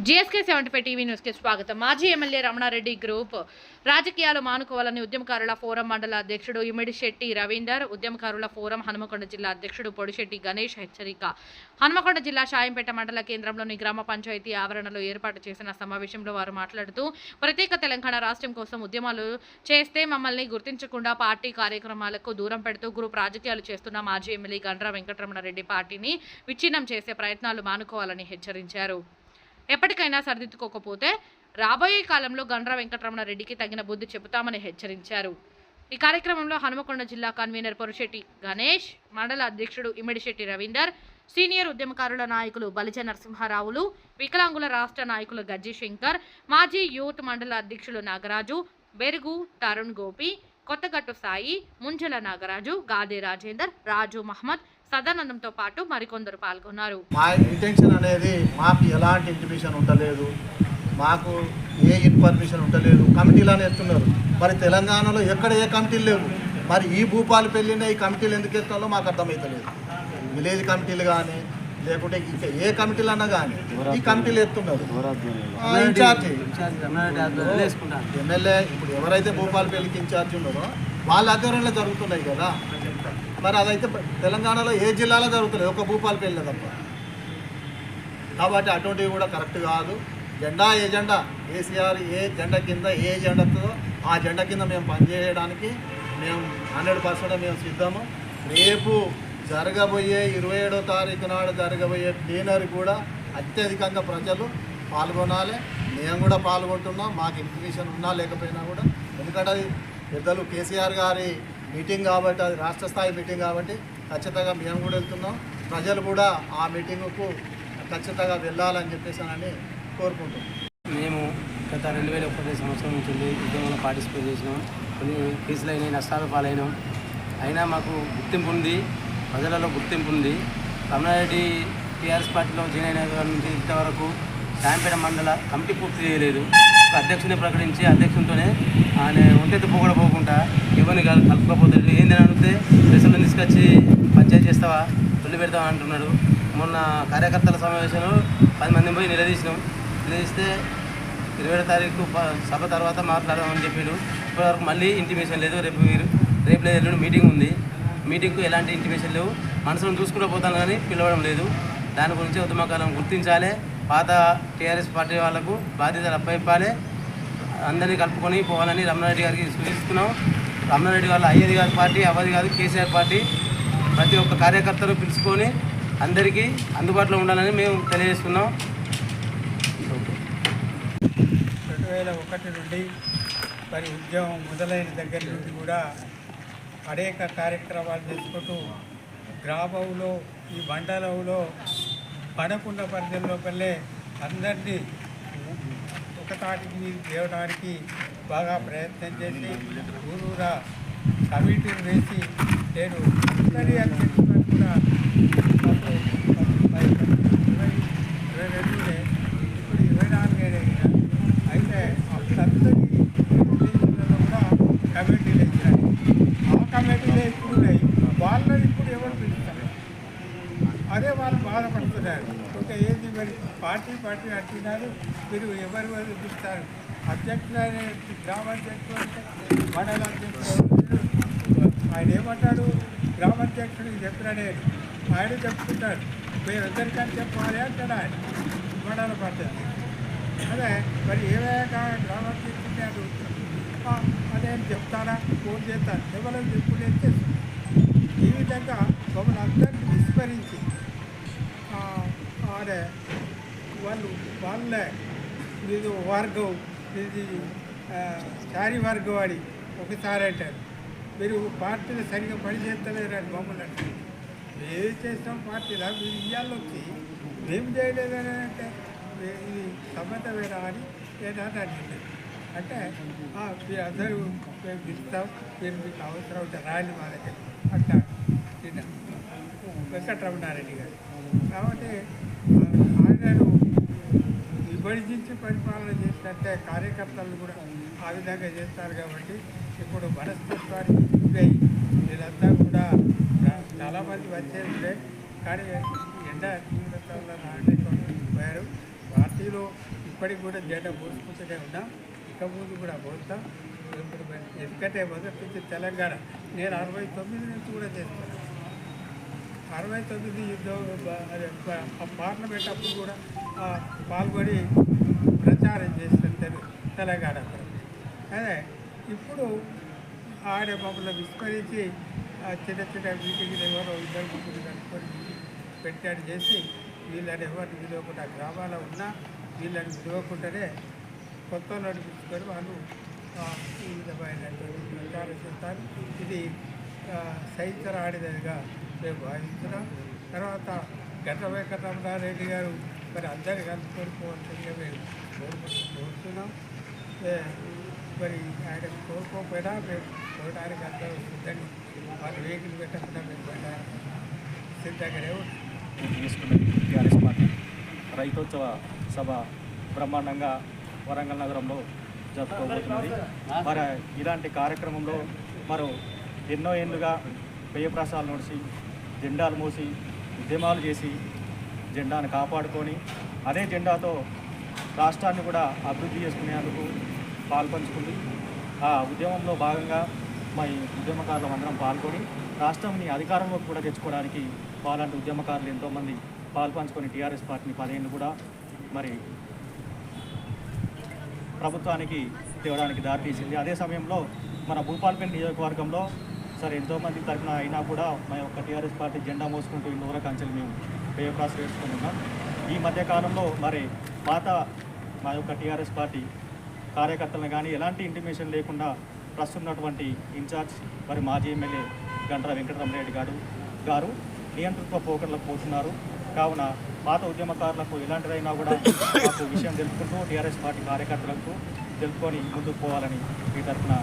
GSK seventy five TV న్యూస్కి స్వాగతం. మాజీ ఎమ్మెల్యే రమణారెడ్డి గ్రూప్ రాజకీయాలు మానుకోవాలని ఉద్యమకారుల ఫోరం మండల అధ్యక్షుడు ఇమిడిశెట్టి రవీందర్ ఉద్యమకారుల ఫోరం హనుమకొండ జిల్లా అధ్యక్షుడు పొడిశెట్టి గణేష్ హెచ్చరిక. హనుమకొండ జిల్లా షాయంపేట మండల కేంద్రంలోని గ్రామ పంచాయతీ ఆవరణలో ఏర్పాటు చేసిన సమావేశంలో వారు మాట్లాడుతూ ప్రత్యేక తెలంగాణ రాష్ట్రం కోసం ఉద్యమాలు చేస్తే మమ్మల్ని గుర్తించకుండా పార్టీ కార్యక్రమాలకు దూరం పెడుతూ గ్రూప్ రాజకీయాలు చేస్తున్న మాజీ ఎమ్మెల్యే గండ్ర వెంకటరమణారెడ్డి పార్టీని విచ్ఛిన్నం చేసే ప్రయత్నాలు మానుకోవాలని హెచ్చరించారు. ఎప్పటికైనా సరిదిద్దుకోకపోతే రాబోయే కాలంలో గండ్ర వెంకటరమణారెడ్డికి తగిన బుద్ధి చెబుతామని హెచ్చరించారు. ఈ కార్యక్రమంలో హనుమకొండ జిల్లా కన్వీనర్ పొరుశెట్టి గణేష్ మండల అధ్యక్షుడు ఇమిడిశెట్టి రవీందర్ సీనియర్ ఉద్యమకారుల నాయకులు బలిజ నరసింహారావులు వికలాంగుల రాష్ట్ర నాయకులు గజ్జి శంకర్ మాజీ యూత్ మండల అధ్యక్షులు నాగరాజు బెరుగు తరుణ్ గోపి కొత్తగట్టు సాయి ముంజల నాగరాజు గాదే రాజేందర్ రాజు మహమ్మద్ సదానందంతో పాటు మరికొందరు పాల్గొన్నారు. మా ఇంటెన్షన్ అనేది మాకు ఎలాంటి ఇంటిమేషన్ ఉండలేదు. మాకు ఏ ఇన్ఫర్మేషన్ ఉండలేదు. కమిటీలు ఎత్తున్నారు. మరి తెలంగాణలో ఎక్కడ ఏ కమిటీలు లేవు. మరి ఈ భూపాలు పెళ్ళిన ఈ కమిటీలు ఎందుకు ఎత్తాలో మాకు అర్థమవుతలేదు విలేజ్ కమిటీలు కానీ లేకుంటే ఇంకా ఏ కమిటీలు అన్నా కానీ ఈ కమిటీలు ఎత్తున్నారు. ఇన్ఛార్జి. ఎమ్మెల్యే ఇప్పుడు ఎవరైతే భూపాలపల్లికి ఇన్ఛార్జ్ ఉన్నారో వాళ్ళ ఆధ్వర్యంలో జరుగుతున్నాయి కదా. మరి అదైతే తెలంగాణలో ఏ జిల్లాలో జరుగుతుంది ఒక భూపాలపల్లి తప్ప. కాబట్టి అటువంటివి కూడా కరెక్ట్ కాదు. జెండా ఏ జెండా? కేసీఆర్ ఏ జెండా కింద ఏ జెండా వస్తుందో ఆ జెండా కింద మేము పనిచేయడానికి మేము హండ్రెడ్ పర్సెంట్ మేము సిద్ధము. రేపు జరగబోయే ఇరవై ఏడో తారీఖు నాడు జరగబోయే డీనర్ కూడా అత్యధికంగా ప్రజలు పాల్గొనాలి. మేము కూడా పాల్గొంటున్నాం. మాకు ఇన్ఫర్మేషన్ ఉన్నా లేకపోయినా కూడా. ఎందుకంటే అది పెద్దలు కేసీఆర్ గారి మీటింగ్ కాబట్టి అది రాష్ట్ర స్థాయి మీటింగ్ కాబట్టి ఖచ్చితంగా మేము కూడా వెళ్తున్నాం. ప్రజలు కూడా ఆ మీటింగ్కు ఖచ్చితంగా వెళ్ళాలని చెప్పేసానని కోరుకుంటున్నాం. మేము గత రెండు వేల ఒకటి సంవత్సరం నుంచి ఉద్యమంలో పార్టిసిపేట్ చేసినాం. కొన్ని కేసులు అయినాయి నష్టాలు పాలైనాం. అయినా మాకు గుర్తింపు ఉంది ప్రజలలో గుర్తింపు ఉంది. రమణారెడ్డి టీఆర్ఎస్ పార్టీలో జాయిన్ అయిన నుంచి ఇంతవరకు శాంపేట మండల కమిటీ పూర్తి చేయలేదు. అధ్యక్షుని ప్రకటించి అధ్యక్షునితోనే ఆయన ఒంటెత్తి పోగడ పోకుండా ఎవరిని కల్- కలుపుకోపోతే ఏందని అడిగితే ప్రశ్నలు తీసుకొచ్చి పంచాయతీ చేస్తావా? తొలి పెడతావా అంటున్నాడు. మొన్న కార్యకర్తల సమావేశంలో పది మంది పోయి నిలదీసినాం. నిలదీస్తే ఇరవై తారీఖు ప- సభ తర్వాత మాట్లాడదామని చెప్పాడు ఇప్పటివరకు మళ్ళీ ఇంటిమేషన్ లేదు రేపు మీరు రేపు లేదు ఎల్లుండి మీటింగ్ ఉంది. మీటింగ్కు ఎలాంటి ఇంటిమేషన్ లేవు. మనసులను చూసుకుంటూ పోతాను కానీ పిలవడం లేదు. దాని గురించి ఉద్యమకాలం గుర్తించాలి. పాత టీఆర్ఎస్ పార్టీ వాళ్ళకు బాధ్యతలు అప్పయిప్పాలి అందరినీ కలుపుకొని పోవాలని రమణారెడ్డి గారికి సూచిస్తున్నాం. రమణారెడ్డి వాళ్ళ అయ్యేది కాదు పార్టీ అవ్వది కాదు కేసీఆర్ పార్టీ. ప్రతి ఒక్క కార్యకర్తను పిలుచుకొని అందరికీ అందుబాటులో ఉండాలని మేము తెలియజేస్తున్నాం. రెండు వేల ఒకటి నుండి మరి ఉద్యమం మొదలైన దగ్గర నుండి కూడా అనేక కార్యక్రమాలు చేసుకుంటూ గ్రామంలో ఈ మండలంలో పడకుండా పరిధిలో లోపలే అందరినీ ఒక తాటికి తేవడానికి బాగా ప్రయత్నం చేసి గురువురా కమిటీలు వేసి నేను అందరి అధ్యక్షులను కూడా నాకు ఇరవై ఇరవై రెండునే ఇప్పుడు ఇరవై నాలుగైనా అయితే అప్పుడందరి విలేజ్లలో కూడా కమిటీలు ఇచ్చినాయి ఆ కమిటీలే ఇప్పుడు ఉన్నాయి వాళ్ళని ఇప్పుడు ఎవరు పిలుస్తారు అదే వాళ్ళు బాధపడుతున్నారు ఇంకా ఏంది మరి పార్టీ పార్టీ అంటున్నారు. మీరు ఎవరు చూపిస్తారు అధ్యక్షులు గ్రామ గ్రామాధ్యక్షుడు అంటే మండల అధ్యక్షుడు ఆయన ఏమంటాడు? గ్రామాధ్యక్షుడికి చెప్పినాడే ఆయన చెప్పుకుంటాడు. మీరు అందరికని చెప్పాలి అంటాడు ఆయన. మండల పార్టీ అదే మరి ఏమైనా గ్రామ అధ్యక్షుడిని "ఆ, అదే చెప్తారా ఫోన్ చేస్తాను ఎవరైనా చెప్పుకుంటే ఈ విధంగా మమ్మల్ని అందరినీ విస్మరించి అదే వాళ్ళు వాళ్ళ ఇది వర్గం ఇది ఆ, శారీ వర్గం అని ఒకసారి అంటారు. మీరు పార్టీలు సరిగ్గా పనిచేస్తలేరు అని మమ్మల్ని అంటారు. మేము చేస్తాం పార్టీలా మీరు ఇయ్యాలి వచ్చి ఏం చేయలేదని అంటే ఇది సమ్మతమేనా అని నేను అడిగింది అంటే మీరు అందరూ మేము ఇస్తాం మీరు మీకు అవసరం ఉంటే రాయని మా దగ్గర అంటారు. వెంకటరమణారెడ్డి గారు. కాబట్టి ఆ, విభజించి పరిపాలన చేసినట్టే కార్యకర్తలు కూడా ఆ విధంగా చేస్తారు కాబట్టి ఇప్పుడు మనస్తత్వానికి గురై వీళ్ళంతా కూడా చాలామంది వచ్చేది కానీ ఎండ తీవ్రత వల్ల పోయారు పార్టీలో ఇప్పటికి కూడా జెండా పోసుకుంటూనే ఉన్నాం. ఇక ముందు కూడా పోస్తాం ఇప్పుడు ఎందుకంటే మొదటి నుంచి తెలంగాణ నేను అరవై తొమ్మిది నుంచి కూడా చేస్తాను. అరవై తొమ్మిది యుద్ధం అదే పార్లమెంట్ అప్పుడు కూడా పాల్గొని ప్రచారం చేస్తుంటారు తెలంగాణ అదే ఇప్పుడు ఆడ మమ్మల్ని విస్మరించి చిన్న చిన్న మీటింగ్లు ఎవరో ఇద్దరు ముగ్గురు కనుక్కొని పెట్టాడు చేసి వీళ్ళని ఎవరిని విలువకుండా గ్రామాల్లో ఉన్నా వీళ్ళని విలువకుండానే కొత్త వాళ్ళు పిలుచుకొని వాళ్ళు ఈ విధమైనటువంటి ప్రచారం చేస్తారు. ఇది సైతం సహించరాడినదిగా మేము భావిస్తున్నాం తర్వాత గత వెంకటరమణారెడ్డి గారు మరి అందరు కలుపుకొని పోవాల్సిందిగా మేము కోరుకుంటూ కోరుతున్నాం. మరి ఆయన కోరుకోకపోయినా మేము పోవడానికి అందరూ సిద్ధంగా వాళ్ళు వెహికల్ పెట్టకుండా మేము వెళ్ళడానికి సిద్ధంగానే టీఆర్ఎస్ పార్టీ. రైతోత్సవ సభ బ్రహ్మాండంగా వరంగల్ నగరంలో జరుపుకోబోతున్నది. మరి ఇలాంటి కార్యక్రమంలో మరో ఎన్నో ఏళ్ళుగా పేయప్రసాలు నడిచి జెండాలు మోసి ఉద్యమాలు చేసి జెండాను కాపాడుకొని అదే జెండాతో రాష్ట్రాన్ని కూడా అభివృద్ధి చేసుకునేందుకు పాల్పంచుకుంది. ఆ ఉద్యమంలో భాగంగా మా ఈ ఉద్యమకారులు అందరం పాల్గొని రాష్ట్రంని అధికారంలోకి కూడా తెచ్చుకోవడానికి వాళ్ళంటి ఉద్యమకారులు ఎంతోమంది పాల్పంచుకొని టీఆర్ఎస్ పార్టీని పదేళ్ళు కూడా మరి ప్రభుత్వానికి తేవడానికి దారితీసింది. అదే సమయంలో మన భూపాలపల్లి నియోజకవర్గంలో సార్ ఎంతోమంది తరఫున అయినా కూడా మా యొక్క టీఆర్ఎస్ పార్టీ జెండా మోసుకుంటూ ఇన్ని ఊర కంచెలు మేము పేపరాస్ వేసుకుంటున్నాం ఈ మధ్యకాలంలో మరి పాత మా యొక్క టీఆర్ఎస్ పార్టీ కార్యకర్తలను కానీ ఎలాంటి ఇంటిమేషన్ లేకుండా ప్రస్తున్నటువంటి ఇన్ఛార్జ్ మరి మాజీ ఎమ్మెల్యే గంటల వెంకటరమరెడ్డి గారు గారు నియంతృత్వ పోకర్లకు పోతున్నారు. కావున పాత ఉద్యమకారులకు ఎలాంటిదైనా కూడా మాకు విషయం తెలుపుకుంటూ టీఆర్ఎస్ పార్టీ కార్యకర్తలకు తెలుపుకొని ముందుకు పోవాలని ఈ తరఫున